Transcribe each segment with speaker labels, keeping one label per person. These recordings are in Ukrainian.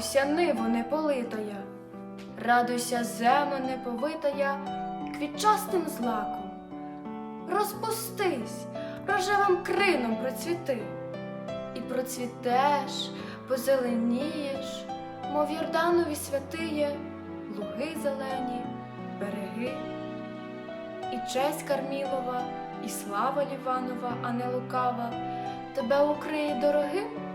Speaker 1: Радуйся, ниво неполитая, радуйся, земо неповитая, квітчастим злаком. Розпустись, рожевим крином процвіти, і процвітеш, позеленієш, мов Йорданові святиє, луги зелені, береги. І честь Кармілова, і слава Ліванова, а не лукава, тебе укриє дорогим,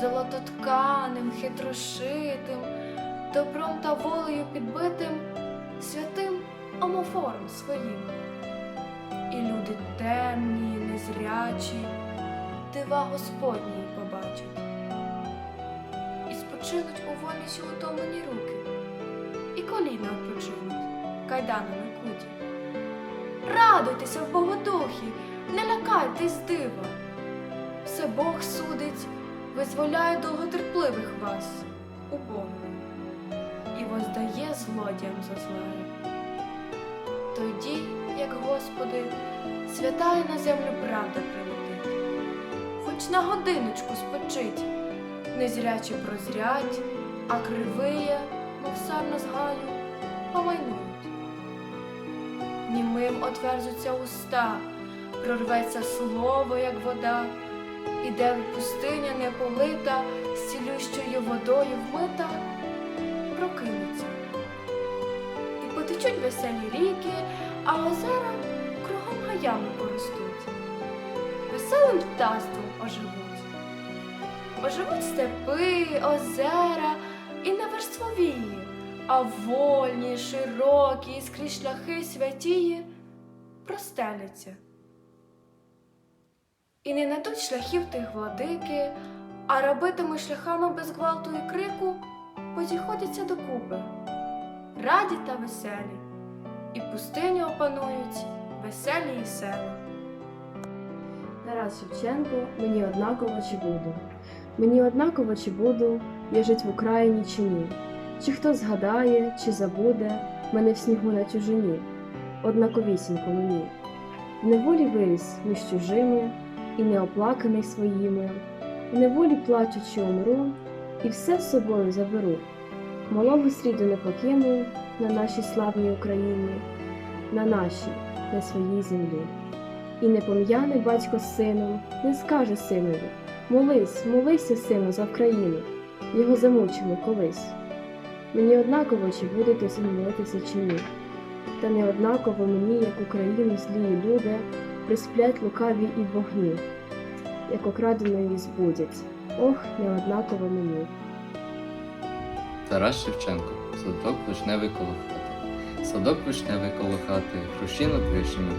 Speaker 1: золототканим, хитрошитим, добром та волею підбитим, святим омофором своїм. І люди темні, незрячі, дива Господні побачать, і спочинуть у вольніші утомлені руки, і коліна відпочинуть, кайданами куті. Радуйтеся в Богодухі, не лякайтесь дива. Все Бог судить, визволяє довготерпливих вас, убогих, і воздає злодіям за зле. Тоді, як Господи, святає на землю правда прилетить, хоч на годиночку спочить, незрячі прозрять, а кривиє, мов сарна з гаю, помайнують. Німим отверзуться уста, прорветься слово, як вода, іде пустиня неполита, з цілющою водою вмита, прокинеться. І потечуть веселі ріки, а озера кругом гаями поростуть. Веселим птаством оживуть. Оживуть степи, озера і не верствовії, а вольні, широкі, скрізь шляхи святії простеляться. І не найдуть шляхів тих владики, а робитими шляхами без гвалту і крику позіходяться докупи, раді та веселі, і пустиню опанують веселі і села.
Speaker 2: Тарас Шевченко, мені однаково чи буду. Мені однаково чи буду я жить в Україні чи ні. Чи хто згадає, чи забуде мене в снігу на чужині, однаковісінько мені. В неволі виріс між чужими, і неоплаканий своїми, в неволі плачучи умру, і все з собою заберу. Малого сліду не покину на нашій славній Україні, на нашій, на своїй землі. І не пом'яне батько з сином, не скаже синові Молись, молися, сину, за Вкраїну, його замучили колись. Мені однаково, чи будете сину молитися чи ні. Та не однаково мені, як Україну злії люди, присплять лукаві і вогні, як окраденої збудять. Ох, не однаково мені.
Speaker 3: Тарас Шевченко, садок вишневий коло хати. Садок вишневий коло хати, хрущі над вишнями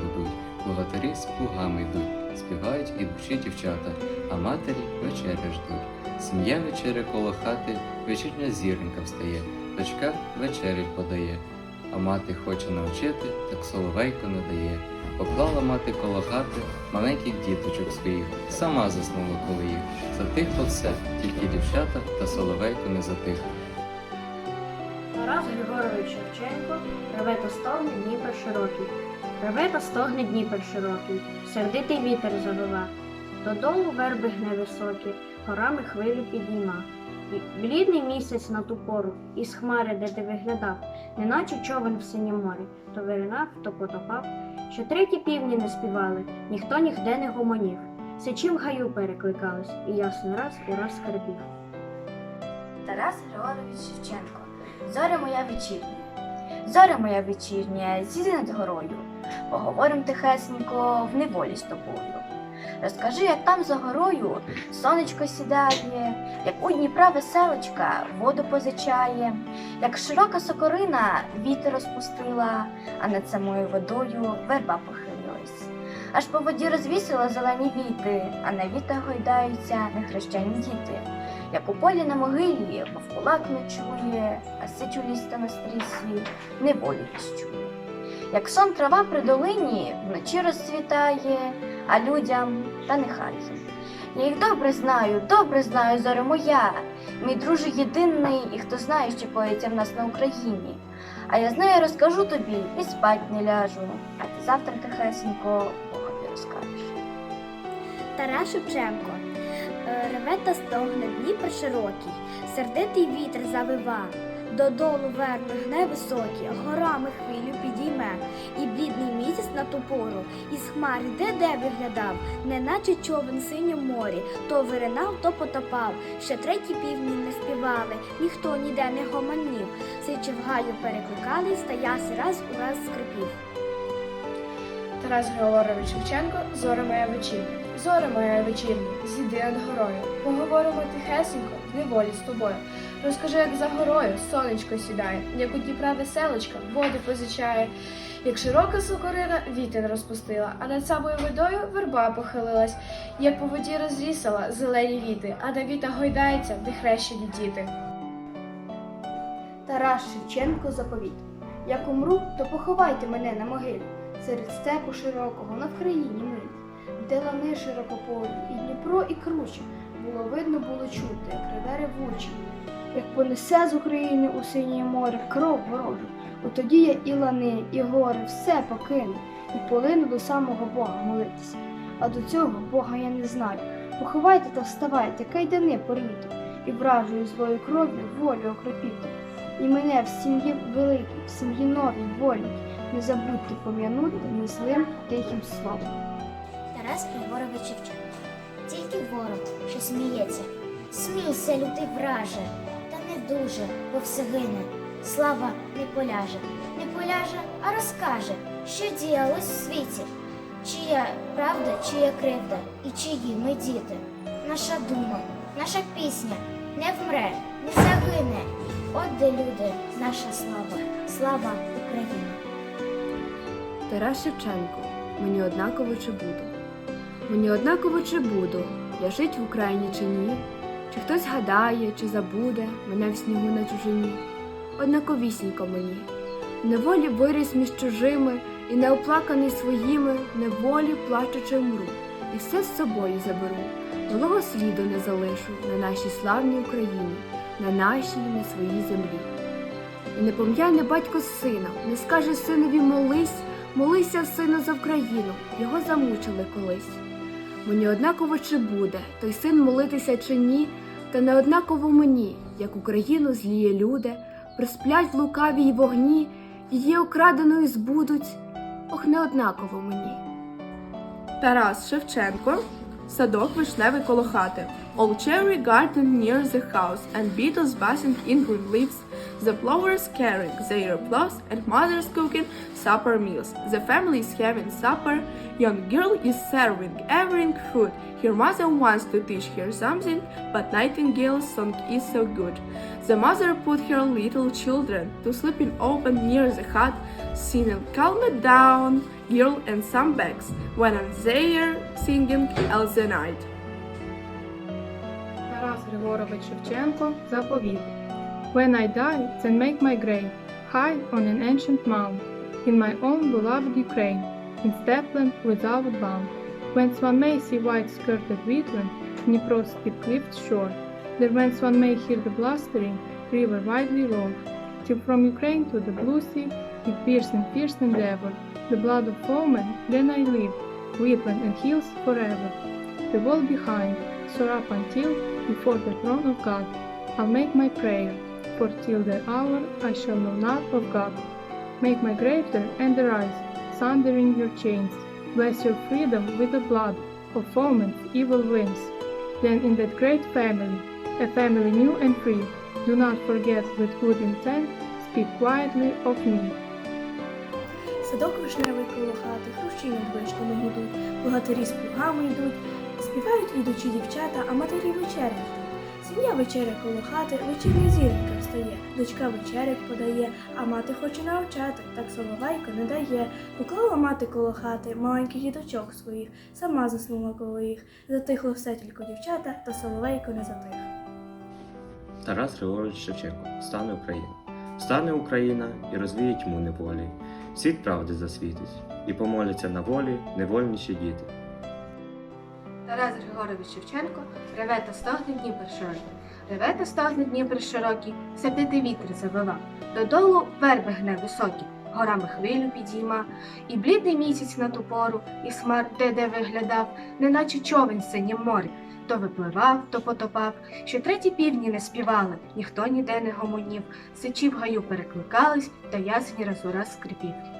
Speaker 3: богатирі з плугами йдуть, співають ідучі дівчата, а матері вечеря ждуть. Сім'я вечеря коло хати, вечірня зіронька встає, дочка вечерять подає, а мати хоче навчити, так соловейко не дає. Поклала мати коло хати маленьких діточок своїх, сама заснула коло їх. Затихло все, тільки дівчата та соловейко не затихло.
Speaker 4: Тарас Григорович Шевченко реве та стогне Дніпер широкий. Реве та стогне Дніпер широкий, сердитий вітер завива. Додолу верби гне високі, горами хвилю підійма. Блідний місяць на ту пору, із хмари, де ти виглядав, неначе човен в синє море, то виринав, то потопав. Що треті півні не співали, ніхто нігде не гомонів. Сичі гаю перекликались, і ясно раз у раз скрипів.
Speaker 5: Тарас Григорович Шевченко. Зоря моя вечірня. Зоря моя вечірня, зійди над горою. Поговорим тихесенько в неволі з тобою. Розкажи, як там за горою сонечко сідає, як у Дніпра веселочка воду позичає, як широка сокорина вітер розпустила, а над самою водою верба похилилась. Аж по воді розвісила зелені віти, а на вітах гойдаються нехрещені діти. Як у полі на могилі вовкулак ночує, а сич у ліста на стрісі неволі віщує. Як сон трава при долині вночі розцвітає, а людям та нехай. Я їх добре знаю, добре знаю, зоре моя, мій друже єдиний, і хто знає, що коїться в нас на Україні. А я знаю, розкажу тобі і спать не ляжу, а ти завтра тихесенько Богові розкажеш.
Speaker 6: Тарас Шевченко. Е, Реве та стогне Дніпр широкий, сердитий вітер завива, додолу верби гне високі, горами хвилю підійме, і блідний місяць на ту пору, із хмари де-де виглядав, неначе човен синім морі, то виринав, то потопав. Ще треті півні не співали, ніхто ніде не гомонів. Сичі в гаю перекликались, та яси раз у раз скрипів.
Speaker 1: Тарас Григорович Шевченко, зоре моя вечірня. Зоре моя вечірня, зійди над горою. Поговоримо тихесенько, неволі з тобою. Розкажи, як за горою сонечко сідає, як у Дніпра веселочка води позичає, як широка сокорина вітер розпустила, а над самою водою верба похилилась, як по воді розрісала зелені віти, а на віта гойдається, де хрещені діти.
Speaker 7: Тарас Шевченко заповіт. Як умру, то поховайте мене на могилі, серед степу широкого, на Вкраїні милі, де лани широкополі, і Дніпро, і круче, було видно, було чути, як реве ревуче. Як понесе з України у синє море кров ворожу, от тоді я і лани, і гори, все покину, і полину до самого Бога молитися. А до цього Бога я не знаю. Поховайте та вставайте, кайдани порвіте, і вражою злою кров'ю волю окропіте. І мене в сім'ї великій, в сім'ї новій, вольній, не забудьте пом'янути ні злим тихим словом.
Speaker 6: Тарас Григорович Шевченко. Тільки ворог, що сміється. Смійся, лютий враже, не дуже, бо все гине. Слава не поляже, не поляже, а розкаже, що діялось в світі. Чия правда, чия кривда, і чиї ми діти. Наша дума, наша пісня не вмре, не загине. От де люди, наша слава, слава України.
Speaker 2: Тарас Шевченко, мені однаково чи буду. Мені однаково чи буду, я жить в Україні чи ні, чи хтось гадає, чи забуде мене в снігу на чужині. Однаковісінько мені. Неволі виріс між чужими і неоплаканий своїми, неволі плачучи вмру, і все з собою заберу. Малого сліду не залишу на нашій славній Україні, на нашій, на своїй землі. І не пом'яне батько сина, не скаже синові молись, молися, сину, за Вкраїну, його замучили колись. Мені однаково чи буде той син молитися чи ні, та неоднаково мені, як Україну зліє люди, присплять в лукавій вогні, її окраденою збудуть, ох, не однаково мені.
Speaker 8: Тарас Шевченко, садок вишневий коло хати. All cherry garden near the house, and beetles buzzing in green leaves. The flowers carrying their applause, and mother's cooking supper meals. The family is having supper. Young girl is serving every food. Her mother wants to teach her something, but Nightingale's song is so good. The mother put her little children to sleep in open near the hut, singing "Calm it down, girl," and some bags. When I'm there singing all the night.
Speaker 9: Тарас Григорович Шевченко заповіт. When I die, then make my grave high on an ancient mound, in my own beloved Ukraine, in stepland without bound, whence one may see white-skirted wheatland, Dnipro's steep-cliffed shore, there whence one may hear the blustering river widely roar, till from Ukraine to the blue sea, with piercing fierce endeavor, the blood of foemen, then I live, wheatland and hills forever. The wall behind, soar up until before the throne of God. I'll make my prayer, for till that hour I shall know not of God. Make my grave there and arise, sundering your chains. Bless your freedom with the blood of foemen's evil whims. Then in that great family, a family new and free, do not forget with good intent, speak quietly of me.
Speaker 7: Садок вишневий коло хати, хрущі над вишнями гудуть, богатирі з плугами йдуть, співають ідучі дівчата, а матері вечерять. Сім'я вечеря коло хати, вечірня зіронька встає, дочка вечерять подає, а мати хоче навчати, так соловейко не дає. Поклала мати коло хати маленьких діточок своїх, сама заснула коло їх. Затихло все тільки дівчата, та соловейко не затих.
Speaker 10: Тарас Григорович Шевченко стане Україна. Стане Україна і розвіє тьму неволі. Світ правди засвітить, і помоляться на волі невольніші діти.
Speaker 1: Тарас Григорович Шевченко реве та стогне Дніпр широкий. Реве та стогне Дніпр широкий, сердитий вітер завива. Додолу верби гне високі, горами хвилю підійма, і блідний місяць на ту пору, і смар де де виглядав, неначе човен синім морі,
Speaker 11: то випливав, то потопав, що треті півні не співали, ніхто ніде не гомонів, сичі в гаю перекликались, та ясні раз у раз скрипів.